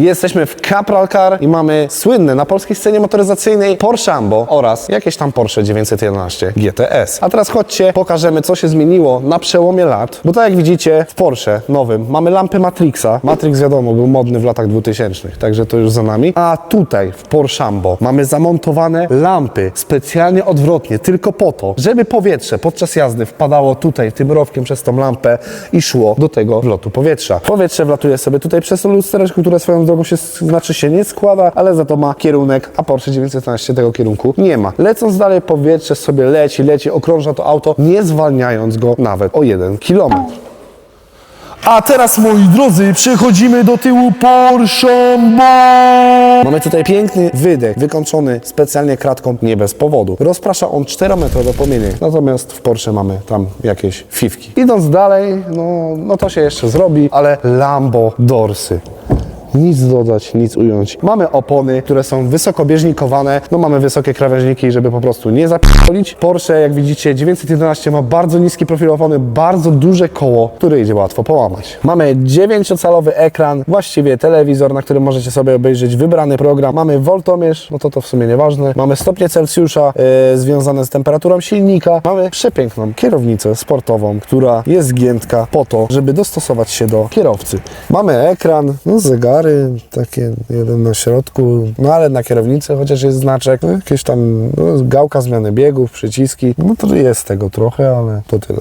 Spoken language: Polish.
Jesteśmy w Capral Car i mamy słynne na polskiej scenie motoryzacyjnej Porsche Ambo oraz jakieś tam Porsche 911 GTS. A teraz chodźcie, pokażemy co się zmieniło na przełomie lat, bo tak jak widzicie w Porsche nowym mamy lampy Matrixa. Matrix wiadomo był modny w latach 2000, także to już za nami. A tutaj w Porsche Ambo mamy zamontowane lampy specjalnie odwrotnie, tylko po to, żeby powietrze podczas jazdy wpadało tutaj tym rowkiem przez tą lampę i szło do tego wlotu powietrza. Powietrze wlatuje sobie tutaj przez lustereczko, które swoją drogą się, znaczy się nie składa, ale za to ma kierunek, a Porsche 911 tego kierunku nie ma. Lecąc dalej powietrze sobie leci, leci, okrąża to auto, nie zwalniając go nawet o jeden kilometr. A teraz, moi drodzy, przechodzimy do tyłu Porsche. Mamy tutaj piękny wydech, wykończony specjalnie kratką, nie bez powodu. Rozprasza on 4-metrowe płomienie, natomiast w Porsche mamy tam jakieś fifki. Idąc dalej, no, no to się jeszcze zrobi, ale Lambo Dorsy. Nic dodać, nic ująć. Mamy opony, które są wysokobieżnikowane. No mamy wysokie krawężniki, żeby po prostu nie zapierdolić. Porsche, jak widzicie, 911 ma bardzo niski profil opony, bardzo duże koło, które idzie łatwo połamać. Mamy 9-calowy ekran, właściwie telewizor, na którym możecie sobie obejrzeć wybrany program. Mamy voltomierz, no to to w sumie nieważne. Mamy stopnie Celsjusza e, związane z temperaturą silnika. Mamy przepiękną kierownicę sportową, która jest zgiętka po to, żeby dostosować się do kierowcy. Mamy ekran, no takie jeden na środku, no ale na kierownicy chociaż jest znaczek, no jakieś tam no, gałka zmiany biegów, przyciski, no to jest tego trochę, ale to tyle.